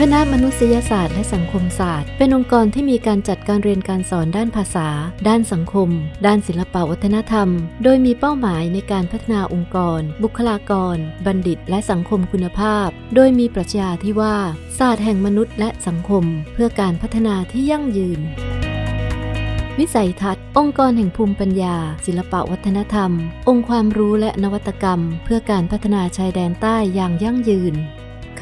คณะมนุษยศาสตร์และสังคมศาสตร์ เป็นองค์กรที่มีการจัดการเรียนการสอนด้านภาษา ด้านสังคม ด้านศิลปวัฒนธรรม โดยมีเป้าหมายในการพัฒนาองค์กร บุคลากร บัณฑิต และสังคมคุณภาพ โดยมีปรัชญาที่ว่า ศาสตร์แห่งมนุษย์และสังคม เพื่อการพัฒนาที่ยั่งยืนวิสัยทัศน์ องค์กรแห่งภูมิปัญญา ศิลปวัฒนธรรม องค์ความรู้และนวัตกรรม เพื่อการพัฒนาชายแดนใต้อย่างยั่งยืน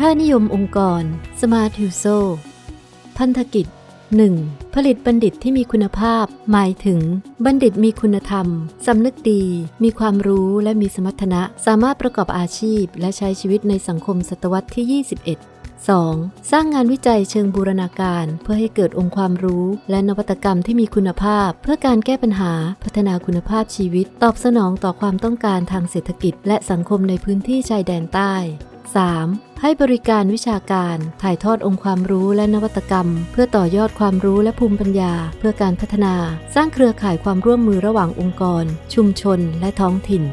ค่านิยมองค์กร Smart h u s o พันธกิจ 1. ผลิตบัณฑิตที่มีคุณภาพ หมายถึง บัณฑิตมีคุณธรรม สำนึกดี มีความรู้และมีสมรรถนะ สามารถประกอบอาชีพ และใช้ชีวิตในสังคมศตวรรษที่ 21 2. สร้างงานวิจัยเชิงบูรณาการเพื่อให้เกิดองค์ความรู้ และนวัตกรรมที่มีคุณภาพ เพื่อการแก้ปัญหาพัฒนาคุณภาพชีวิต ตอบสนองต่อความต้องการทางเศรษฐกิจ และสังคมในพื้นที่ชายแดนใต้ 3. ให้บริการวิชาการถ่ายทอดองค์ความรู้และนวัตกรรม เพื่อต่อยอดความรู้และภูมิปัญญา เพื่อการพัฒนา สร้างเครือข่ายความร่วมมือระหว่างองค์กร ชุมชน และท้องถิ่น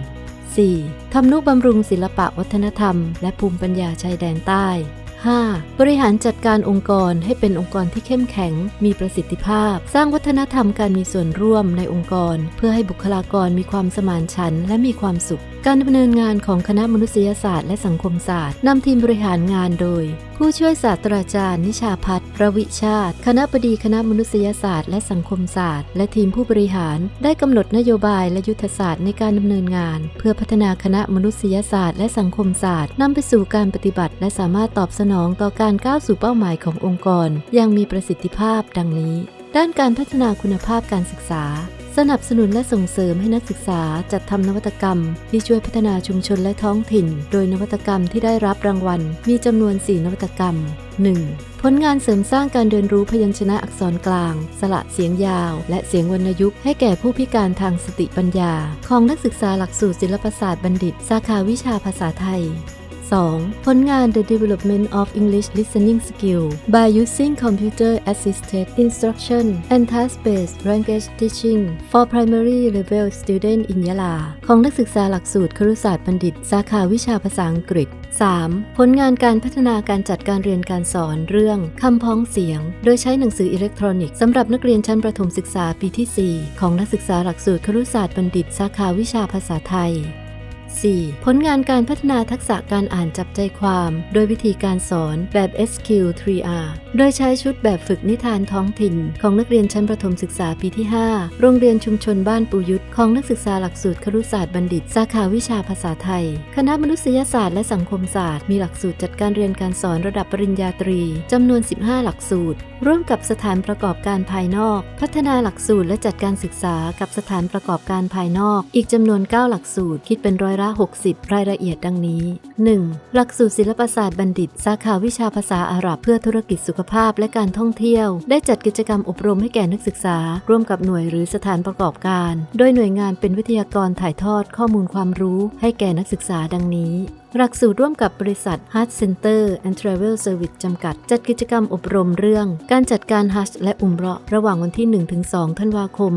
4. ทำนุบำรุงศิลปะวัฒนธรรม และภูมิปัญญาชายแดนใต้ 5. บริหารจัดการองค์กรให้เป็นองค์กรที่เข้มแข็ง มีประสิทธิภาพ สร้างวัฒนธรรมการมีส่วนร่วมในองค์กร เพื่อให้บุคลากรมีความสมานฉันท์และมีความสุข การดำเนินงานของคณะมนุษยศาสตร์และสังคมศาสตร์นำทีมบริหารงานโดย ผู้ช่วยศาสตราจารย์ นิชาพัฒน์ระวิชาติ คณะบดีคณะมนุษยศาสตร์ และสังคมศาสตร์ และทีมผู้บริหาร ได้กำหนดนโยบายและยุทธศาสตร์ในการดำเนินงาน เพื่อพัฒนาคณะมนุษยศาสตร์ และสังคมศาสตร์นำไปสู่การปฏิบัติ และสามารถตอบสนองต่อการก้าวสู่เป้าหมายขององค์กร อย่างมีประสิทธิภาพดังนี้ ด้านการพัฒนาคุณภาพการศึกษา สนับสนุนและส่งเสริมให้นักศึกษาจัดทำนวัตกรรม ที่ช่วยพัฒนาชุมชนและท้องถิ่น โดยนวัตกรรมที่ได้รับรางวัล มีจำนวน 4 นวัตกรรม 1. ผลงานเสริมสร้างการเรียนรู้พยัญชนะอักษรกลาง สระเสียงยาว และเสียงวรรณยุกต์ให้แก่ผู้พิการทางสติปัญญา ของนักศึกษาหลักสูตรศิลปศาสตร์บัณฑิต สาขาวิชาภาษาไทย 2. ผลงาน The Development of English Listening Skill by using Computer Assisted Instruction and Task-Based Language Teaching for Primary Level Student in Yala ของนักศึกษาหลักสูตรครุศาสตร์บัณฑิต สาขาวิชาภาษาอังกฤษ 3. ผลงานการพัฒนาการจัดการเรียนการสอนเรื่องคำพ้องเสียง โดยใช้หนังสืออิเล็กทรอนิกส์สำหรับนักเรียนชั้นประถมศึกษาปีที่ 4 ของนักศึกษาหลักสูตรครุศาสตร์บัณฑิต สาขาวิชาภาษาไทย 4. ผลงานการพัฒนาทักษะการอ่านจับใจความ โดยวิธีการสอนแบบ SQ3R โดยใช้ชุดแบบฝึกนิทานท้องถิ่น ของนักเรียนชั้นประถมศึกษาปีที่ 5 โรงเรียนชุมชนบ้านปูยุทธของนักศึกษาหลักสูตรครุศาสตร์บัณฑิต สาขาวิชาภาษาไทย คณะมนุษยศาสตร์และสังคมศาสตร์ มีหลักสูตรจัดการเรียนการสอนระดับปริญญาตรีจำนวน 15 หลักสูตร ร่วมกับสถานประกอบการภายนอก พัฒนาหลักสูตรและจัดการศึกษากับสถานประกอบการภายนอก อีกจำนวน 9 หลักสูตร คิดเป็นร้อยละ 60 รายละเอียดดังนี้ 1. หลักสูตรศิลปศาสตร์บัณฑิต สาขาวิชาภาษาอาหรับเพื่อธุรกิจสุขภาพและการท่องเที่ยว ได้จัดกิจกรรมอบรมให้แก่นักศึกษา ร่วมกับหน่วยหรือสถานประกอบการ โดยหน่วยงานเป็นวิทยากรถ่ายทอดข้อมูลความรู้ ให้แก่นักศึกษาดังนี้หลักสูตรร่วมกับบริษัท Hut Center and Travel Service จำกัด จัดกิจกรรมอบรมเรื่อง การจัดการฮัจและอุมเราะระหว่างวันที่ 1-2 ธันวาคม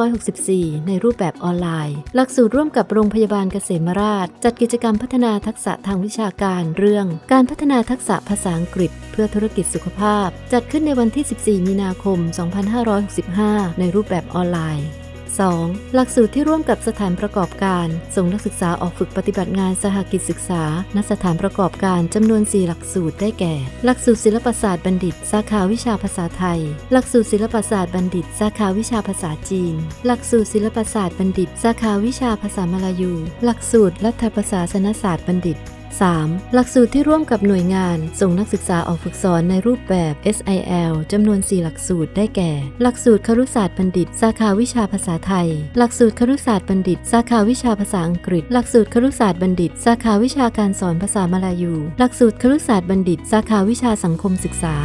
2564 ในรูปแบบออนไลน์ หลักสูตรร่วมกับโรงพยาบาลเกษมราช จัดกิจกรรมพัฒนาทักษะทางวิชาการเรื่อง การพัฒนาทักษะภาษาอังกฤษ เพื่อธุรกิจสุขภาพ จัดขึ้นในวันที่ 14 มีนาคม 2565 ในรูปแบบออนไลน์ 2. หลักสูตรที่ร่วมกับสถานประกอบการ ส่งนักศึกษาออกฝึกปฏิบัติงานสหกิจศึกษา ณ สถานประกอบการจำนวน 4 หลักสูตรได้แก่ หลักสูตรศิลปศาสตร์บัณฑิต สาขาวิชาภาษาไทย หลักสูตรศิลปศาสตร์บัณฑิต สาขาวิชาภาษาจีน หลักสูตรศิลปศาสตร์บัณฑิต สาขาวิชาภาษามลายู หลักสูตรรัฐประศาสนศาสตร์บัณฑิต 3. หลักสูตรที่ร่วมกับหน่วยงาน ส่งนักศึกษาออกฝึกสอนในรูปแบบ SIL จำนวน 4 หลักสูตรได้แก่ หลักสูตรครุศาสตร์บัณฑิต สาขาวิชาภาษาไทย หลักสูตรครุศาสตร์บัณฑิต สาขาวิชาภาษาอังกฤษ หลักสูตรครุศาสตร์บัณฑิต สาขาวิชาการสอนภาษามลายู หลักสูตรครุศาสตร์บัณฑิต สาขาวิชาสังคมศึกษา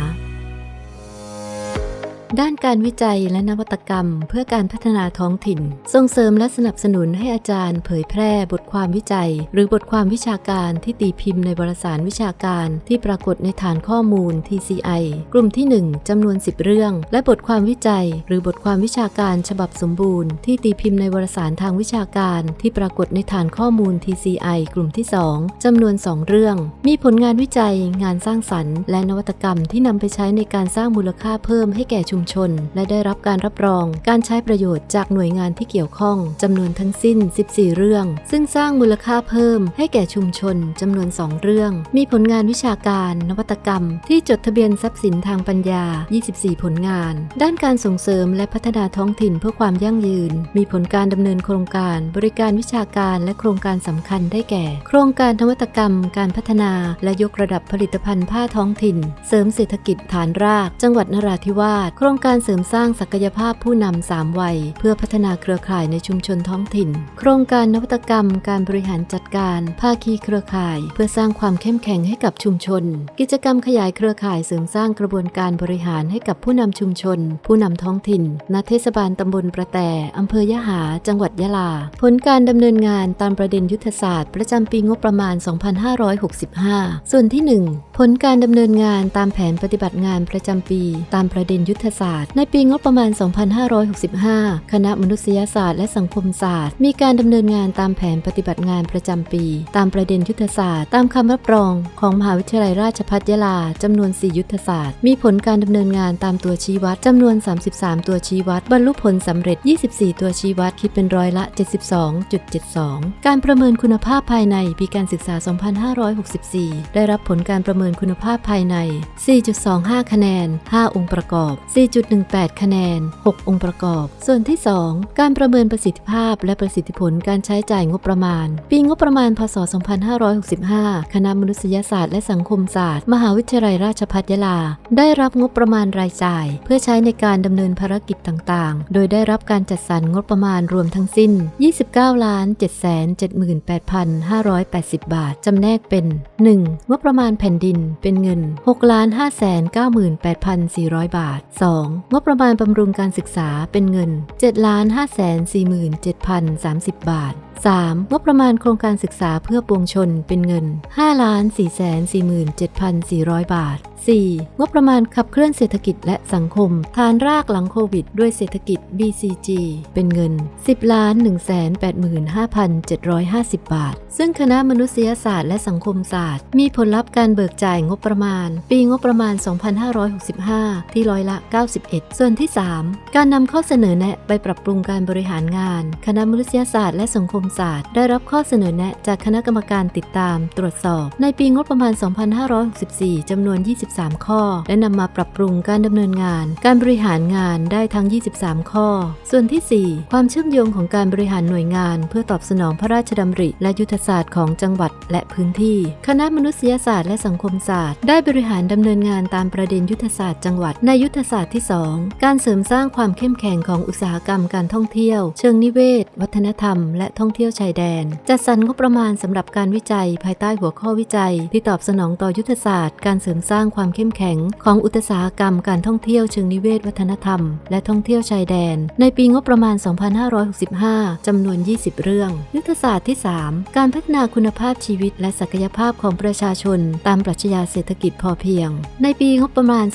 ด้านการวิจัยและนวัตกรรม เพื่อการพัฒนาท้องถิ่น ส่งเสริมและสนับสนุนให้อาจารย์ เผยแพร่บทความวิจัย หรือบทความวิชาการที่ตีพิมพ์ในวารสารวิชาการที่ปรากฏในฐานข้อมูล TCI กลุ่มที่ 1จำนวน 10 เรื่อง และบทความวิจัย หรือบทความวิชาการฉบับสมบูรณ์ ที่ตีพิมพ์ในวารสารทางวิชาการ ที่ปรากฏในฐานข้อมูล TCI กลุ่มที่ 2จำนวน 2 เรื่อง มีผลงานวิจัย งานสร้างสรรค์ และนวัตกรรมที่นำไปใช้ในการสร้างมูลค่าเพิ่มให้แก่ชุมชน และได้รับการรับรอง การใช้ประโยชน์จากหน่วยงานที่เกี่ยวข้องจำนวนทั้งสิ้น 14 เรื่อง ซึ่งสร้างมูลค่าเพิ่มให้แก่ชุมชนจำนวน 2 เรื่อง มีผลงานวิชาการ นวัตกรรม ที่จดทะเบียนทรัพย์สินทางปัญญา 24 ผลงาน ด้านการส่งเสริมและพัฒนาท้องถิ่นเพื่อความยั่งยืน มีผลการดำเนินโครงการ บริการวิชาการและโครงการสำคัญได้แก่ โครงการนวัตกรรม การพัฒนาและยกระดับผลิตภัณฑ์ผ้าท้องถิ่น เสริมเศรษฐกิจฐานราก จังหวัดนราธิวาสโครรงการเสริมสร้างศักยภาพผู้นำสามวัย เพื่อพัฒนาเครือข่ายในชุมชนท้องถิ่น โครงการนวัตกรรม การบริหารจัดการ ภาคีเครือข่าย เพื่อสร้างความเข้มแข็งให้กับชุมชน กิจกรรมขยายเครือข่ายเสริมสร้างกระบวนการบริหารให้กับผู้นำชุมชน ผู้นำท้องถิ่น ณ เทศบาลตำบลประแตอำเภอยะหา จังหวัดยะลา ผลการดำเนินงานตามประเด็นยุทธศาสตร์ ประจำปีงบประมาณ 2565 ส่วนที่ 1ผลการดำเนินงานตามแผนปฏิบัติงานประจำปี ตามประเด็นยุทธศาสตร์ ในปีงบประมาณ 2565 คณะมนุษยศาสตร์และสังคมศาสตร์ มีการดำเนินงานตามแผนปฏิบัติงานประจำปี ตามประเด็นยุทธศาสตร์ ตามคำรับรองของมหาวิทยาลัยราชภัฏยะลาจำนวน 4 ยุทธศาสตร์ มีผลการดำเนินงานตามตัวชี้วัดจำนวน 33 ตัวชี้วัด บรรลุผลสำเร็จ 24 ตัวชี้วัดคิดเป็นร้อยละ 72.72 การประเมินคุณภาพภายในปีการศึกษา 2564 ได้รับผลการประเมินินคุณภาพภายใน 4.25 คะแนน 5 องค์ประกอบ 4.18 คะแนน 6 องค์ประกอบ ส่วนที่ 2 การประเมินประสิทธิภาพและประสิทธิผลการใช้จ่ายงบประมาณ ปีงบประมาณ พศ 2565 คณะมนุษยศาสตร์และสังคมศาสตร์ มหาวิทยาลัยราชภัฏยะลา ได้รับงบประมาณรายจ่าย เพื่อใช้ในการดำเนินภารกิจต่างๆ โดยได้รับการจัดสรรงบประมาณรวมทั้งสิ้น 29ล้าน778,580 บาท จำแนกเป็น 1. งบประมาณแผ่นดินนเป็นเงิน 6 598,400 บาท 2. งบประมาณบำรุงการศึกษาเป็นเงิน 7 547,030 บาท 3. งบประมาณโครงการศึกษาเพื่อปวงชนเป็นเงิน5ล้าน447,400 บาท 4. งบประมาณขับเคลื่อนเศรษฐกิจและสังคม ฐานรากหลังโควิด ด้วยเศรษฐกิจ BCG เป็นเงิน 10ล้าน185,750 บาท ซึ่งคณะมนุษยศาสตร์และสังคมศาสตร์ มีผลลัพธ์การเบิกจ่ายงบประมาณ ปีงบประมาณ 2565 ที่ร้อยละ 91 ส่วนที่ 3 การนำข้อเสนอแนะไปปรับปรุงการบริหารงาน คณะมนุษยศาสตร์และสังคมศาสตร์ ได้รับข้อเสนอแนะจากคณะกรรมการติดตาม ตรวจสอบ ในปีงบประมาณ 2564 จำนวน 23 ข้อ และนำมาปรับปรุงการดำเนินงาน การบริหารงานได้ทั้ง 23 ข้อ ส่วนที่ 4 ความเชื่อมโยงของการบริหารหน่วยงาน เพื่อตอบสนองพระราชดำริ และยุทธศาสตร์ของจังหวัดและพื้นที่ คณะมนุษยศาสตร์และสังคมศาสตร์ ได้บริหารดำเนินงานตามประเด็นยุทธศาสตร์จังหวัดในยุทธศาสตร์ที่ 2 การเสริมสร้างความเข้มแข็งของอุตสาหกรรมการท่องเที่ยว เชิงนิเวศ วัฒนธรรม และท่องเที่ยวชายแดน จัดสรรงบประมาณสำหรับการวิจัยภายใต้หัวข้อวิจัย ที่ตอบสนองต่อยุทธศาสตร์ การเสริมสร้างความเข้มแข็ง ของอุตสาหกรรมการท่องเที่ยวเชิงนิเวศวัฒนธรรม และท่องเที่ยวชายแดน ในปีงบประมาณ 2565จำนวน 20 เรื่อง ยุทธศาสตร์ที่ 3 การพัฒนาคุณภาพชีวิต และศักยภาพของประชาชน ตามปรัชญาเศรษฐกิจพอเพียง ในปีงบประมาณ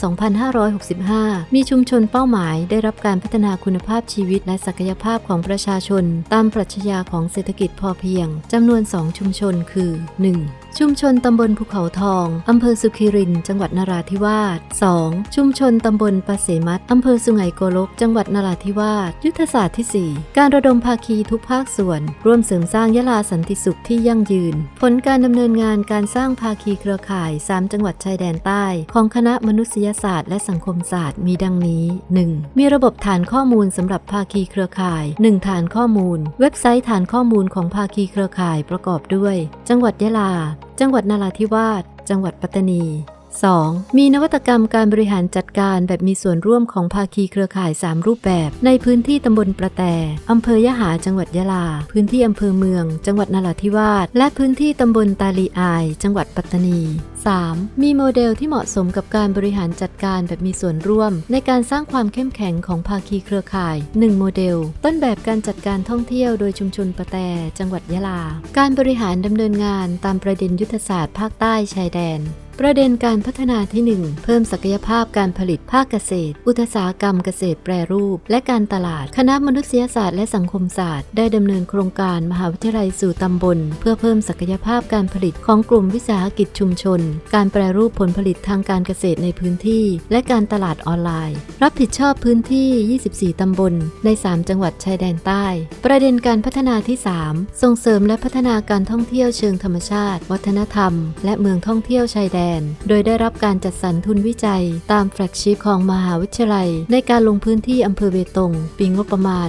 2565 มีชุมชนเป้าหมาย ได้รับการพัฒนาคุณภาพชีวิต และศักยภาพของประชาชน ตามปรัชญาของเศรษฐกิจพอเพียงจำนวน 2 ชุมชนคือ 1. ชุมชนตำบลภูเขาทอง อำเภอสุขิริน จังหวัดนราธิวาส 2. ชุมชนตำบลปะเสมัดอำเภอสุไหงโกลก จังหวัดนราธิวาส ยุทธศาสตร์ที่ 4 การระดมภาคีทุกภาคส่วน ร่วมเสริมสร้างยะลาสันติสุขที่ยั่งยืน ผลการดำเนินงานการสร้างภาคีเครือข่าย 3 จังหวัดชายแดนใต้ ของคณะมนุษยศาสตร์และสังคมศาสตร์มีดังนี้ 1. มีระบบฐานข้อมูลสำหรับภาคีเครือข่าย 1 ฐานข้อมูล เว็บไซต์ฐานข้อมูลของภาคีเครือข่ายประกอบด้วย จังหวัดยะลา จังหวัดนราธิวาส จังหวัดปัตตานี 2. มีนวัตกรรมการบริหารจัดการแบบมีส่วนร่วมของภาคีเครือข่าย 3 รูปแบบ ในพื้นที่ตำบลประแตอำเภอยะหาจังหวัดยะลา พื้นที่อำเภอเมือง จังหวัดนราธิวาส และพื้นที่ตำบลตาลีอาย จังหวัดปัตตานี 3. มีโมเดลที่เหมาะสมกับการบริหารจัดการแบบมีส่วนร่วม ในการสร้างความเข้มแข็งของภาคีเครือข่าย 1 โมเดล ต้นแบบการจัดการท่องเที่ยวโดยชุมชนปะแต จังหวัดยะลา การบริหารดำเนินงานตามประเด็นยุทธศาสตร์ภาคใต้ชายแดน ประเด็นการพัฒนาที่ 1 เพิ่มศักยภาพการผลิตภาคเกษตร อุตสาหกรรมเกษตรแปรรูป และการตลาด คณะมนุษยศาสตร์และสังคมศาสตร์ ได้ดำเนินโครงการมหาวิทยาลัยสู่ตำบล เพื่อเพิ่มศักยภาพการผลิตของกลุ่มวิสาหกิจชุมชน การแปรรูปผลผลิตทางการเกษตรในพื้นที่ และการตลาดออนไลน์ รับผิดชอบพื้นที่ 24 ตำบล ใน 3 จังหวัดชายแดนใต้ ประเด็นการพัฒนาที่ 3 ส่งเสริมและพัฒนาการท่องเที่ยวเชิงธรรมชาติ วัฒนธรรม และเมืองท่องเที่ยวชายแดนโดยได้รับการจัดสรรทุนวิจัย ตามแฟลกชิพของมหาวิทยาลัย ในการลงพื้นที่อำเภอเบตง ปีงบประมาณ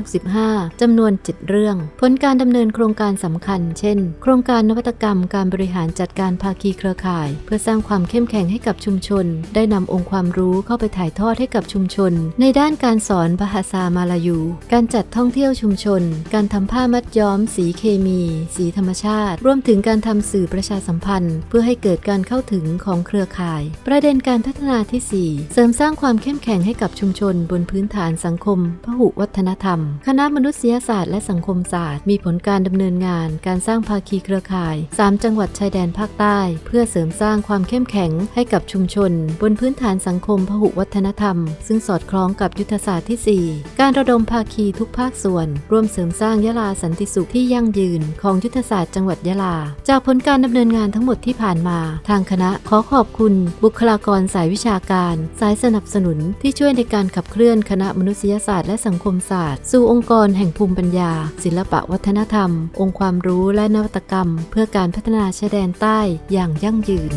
2565 จำนวน 7 เรื่อง ผลการดำเนินโครงการสำคัญ เช่น โครงการนวัตกรรมการบริหารจัดการภาคีเครือข่าย เพื่อสร้างความเข้มแข็งให้กับชุมชน ได้นำองค์ความรู้เข้าไปถ่ายทอดให้กับชุมชน ในด้านการสอนภาษามาลายู การจัดท่องเที่ยวชุมชน การทำผ้ามัดย้อม สีเคมี สีธรรมชาติ รวมถึงการทำสื่อประชาสัมพันธ์ เพื่อให้เกิดการเข้าถึงของเครือข่าย ประเด็นการพัฒนาที่ 4 เสริมสร้างความเข้มแข็งให้กับชุมชน บนพื้นฐานสังคม พหุวัฒนธรรม คณะมนุษยศาสตร์และสังคมศาสตร์ มีผลการดำเนินงาน การสร้างภาคีเครือข่าย 3 จังหวัดชายแดนภาคใต้ เพื่อเสริมสร้างความเข้มแข็งให้กับชุมชน บนพื้นฐานสังคม พหุวัฒนธรรม ซึ่งสอดคล้องกับยุทธศาสตร์ที่ 4 การระดมภาคีทุกภาคส่วน ร่วมเสริมสร้างยะลาสันติสุขที่ยั่งยืน ของยุทธศาสตร์จังหวัดยะลา จากผลการดำเนินงานทั้งหมดที่ผ่านมาทางคณะขอขอบคุณ บุคลากรสายวิชาการ สายสนับสนุนที่ช่วยในการขับเคลื่อนคณะมนุษยศาสตร์และสังคมศาสตร์ สู่องค์กรแห่งภูมิปัญญา ศิลปะวัฒนธรรม องค์ความรู้และนวัตกรรม เพื่อการพัฒนาชายแดนใต้อย่างยั่งยืน